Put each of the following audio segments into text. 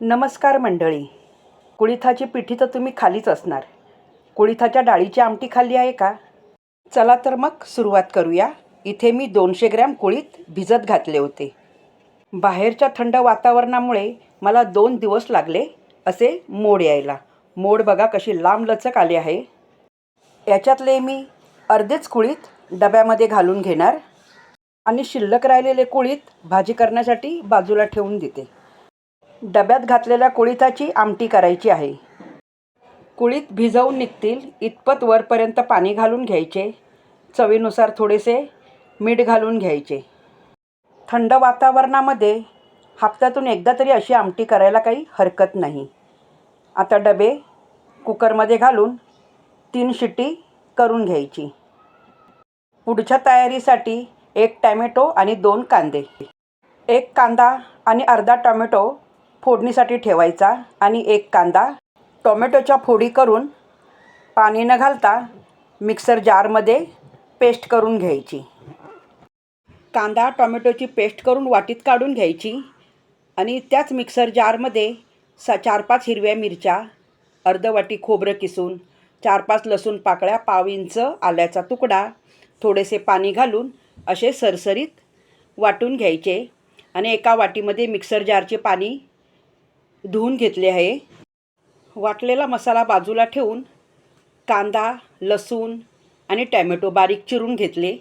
नमस्कार मंडळी. कुळिथाची पिठी तर तुम्ही खालीच असणार. कुळिथाच्या डाळीची आमटी खाल्ली आहे का? चला तर मग सुरुवात करूया. इथे मी दोनशे ग्रॅम कुळीत भिजत घातले होते. बाहेरच्या थंड वातावरणामुळे मला दोन दिवस लागले असे मोड यायला. मोड बघा कशी लांब लचक आली आहे. याच्यातले मी अर्धेच कुळीत डब्यामध्ये घालून घेणार आणि शिल्लक राहिलेले कुळीत भाजी करण्यासाठी बाजूला ठेवून देते. डब्यात घातलेल्या कुळीताची आमटी करायची आहे. कुळीत भिजवून निघतील इतपत वरपर्यंत पाणी घालून घ्यायचे चवीनुसार थोडेसे मीठ घालून घ्यायचे. थंड वातावरणामध्ये हप्त्यातून एकदा तरी अशी आमटी करायला काही हरकत नाही. आता डबे कुकरमध्ये घालून तीन शिट्टी करून घ्यायची. पुढच्या तयारीसाठी एक टॅमॅटो आणि दोन कांदे. एक कांदा आणि अर्धा टॉमॅटो फोडणीसाठी ठेवायचा आणि एक कांदा टोमॅटोच्या फोडी करून पाणी न घालता मिक्सर जारमध्ये पेस्ट करून घ्यायची. कांदा टोमॅटोची पेस्ट करून वाटीत काढून घ्यायची आणि त्याच मिक्सर जारमध्ये सा चार पाच हिरव्या मिरच्या अर्धवाटी खोबरं किसून चार पाच लसूण पाकळ्या पाव इंच आल्याचा तुकडा थोडेसे पाणी घालून असे सरसरीत वाटून घ्यायचे आणि एका वाटीमध्ये मिक्सर जारचे पाणी धुवून घेतले आहे. वाटलेला मसाला बाजूला ठेवून कांदा लसूण आणि टॅमॅटो बारीक चिरून घेतले.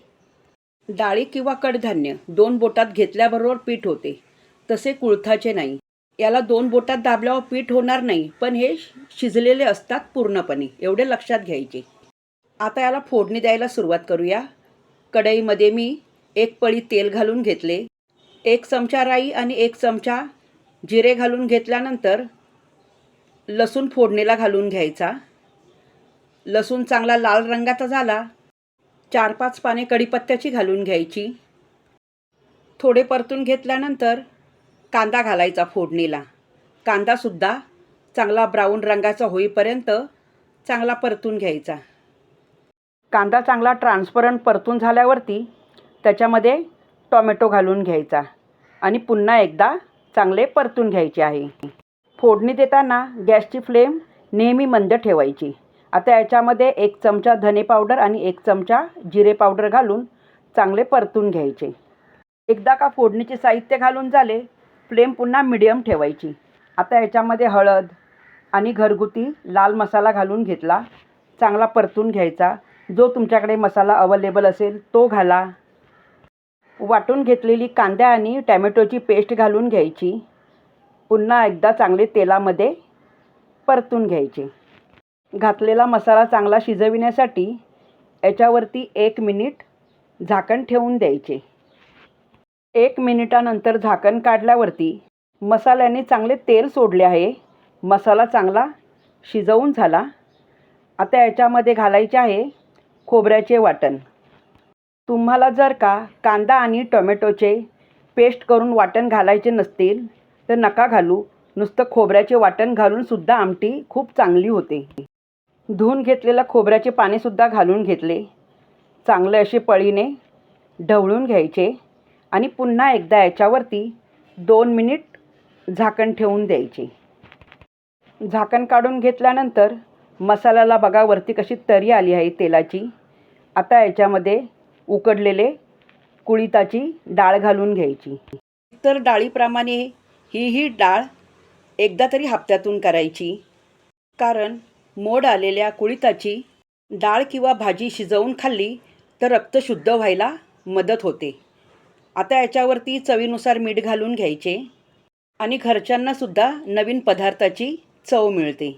डाळी किंवा कडधान्य दोन बोटात घेतल्याबरोबर पीठ होते. तसे कुळथाचे नाही. याला दोन बोटात दाबल्यावर पीठ होणार नाही पण हे शिजलेले असतात पूर्णपणे एवढे लक्षात घ्यायचे. आता याला फोडणी द्यायला सुरुवात करूया. कढईमध्ये मी एक पळी तेल घालून घेतले. एक चमचा राई आणि एक चमचा जिरे घालून घेतल्यानंतर लसूण फोडणीला घालून घ्यायचा. लसूण चांगला लाल रंगाचा झाला. चार पाच पाने कढीपत्त्याची घालून घ्यायची. थोडे परतून घेतल्यानंतर कांदा घालायचा फोडणीला. कांदासुद्धा चांगला ब्राऊन रंगाचा होईपर्यंत चांगला परतून घ्यायचा. कांदा चांगला ट्रान्सपरंट परतून झाल्यावरती त्याच्यामध्ये टॉमॅटो घालून घ्यायचा. आणि पुन्हा एकदा चांगले परतून घ्यायचे आहे. फोडणी देताना गॅसची फ्लेम नेहमी मंद ठेवायची. आता याच्यामध्ये एक चमचा धने पावडर आणि एक चमचा जिरे पावडर घालून चांगले परतून घ्यायचे. एकदा का फोडणीचे साहित्य घालून झाले फ्लेम पुन्हा मिडियम ठेवायची. आता याच्यामध्ये हळद आणि घरगुती लाल मसाला घालून घेतला. चांगला परतून घ्यायचा. जो तुमच्याकडे मसाला अवेलेबल असेल तो घाला. वाटून घेतलेली कांदा आणि टॅमॅटोची पेस्ट घालून घ्यायची. पुन्हा एकदा चांगले तेलामध्ये परतून घ्यायचे. घातलेला मसाला चांगला शिजविण्यासाठी याच्यावरती एक मिनिट झाकण ठेवून द्यायचे. एक मिनिटानंतर झाकण काढल्यावरती मसाल्याने चांगले तेल सोडले आहे. मसाला चांगला शिजवून झाला. आता याच्यामध्ये घालायचे आहे खोबऱ्याचे वाटण. तुम्हाला जर का कांदा आणि टोमॅटोचे पेस्ट करून वाटण घालायचे नसतील तर नका घालू. नुसतं खोबऱ्याचे वाटण घालूनसुद्धा आमटी खूप चांगली होते. धुवून घेतलेलं खोबऱ्याचे पाणीसुद्धा घालून घेतले. चांगले असे पळीने ढवळून घ्यायचे आणि पुन्हा एकदा याच्यावरती दोन मिनिट झाकण ठेवून द्यायचे. झाकण काढून घेतल्यानंतर मसाल्याला बघा वरती कशी तरी आली आहे तेलाची. आता याच्यामध्ये उकडलेले कुळिताची डाळ घालून घ्यायची. तर डाळीप्रमाणे ही ही डाळ एकदा तरी हप्त्यातून करायची. कारण मोड आलेल्या कुळिताची डाळ किंवा भाजी शिजवून खाल्ली तर रक्त शुद्ध व्हायला मदत होते. आता याच्यावरती चवीनुसार मीठ घालून घ्यायचे आणि घरच्यांनासुद्धा नवीन पदार्थाची चव मिळते.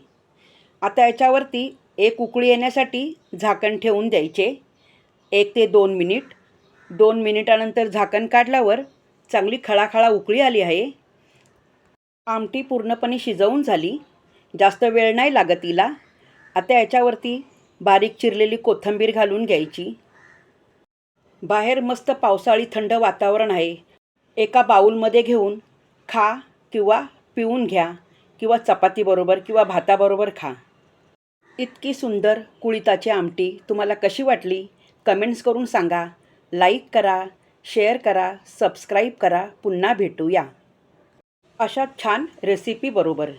आता याच्यावरती एक उकळी येण्यासाठी झाकण ठेवून द्यायचे. एक ते दोन मिनिट. दोन मिनिटानंतर झाकण काढल्यावर चांगली खळाखळा उकळी आली आहे. आमटी पूर्णपणे शिजवून झाली. जास्त वेळ नाही लागत तिला. आता याच्यावरती बारीक चिरलेली कोथिंबीर घालून घ्यायची. बाहेर मस्त पावसाळी थंड वातावरण आहे. एका बाऊलमध्ये घेऊन खा किंवा पिऊन घ्या किंवा चपातीबरोबर किंवा भाताबरोबर खा. इतकी सुंदर कुळिताची आमटी तुम्हाला कशी वाटली? कमेंट्स करून सांगा लाईक करा शेअर करा सबस्क्राईब करा. पुन्हा भेटूया. अशा छान रेसिपी बरोबर.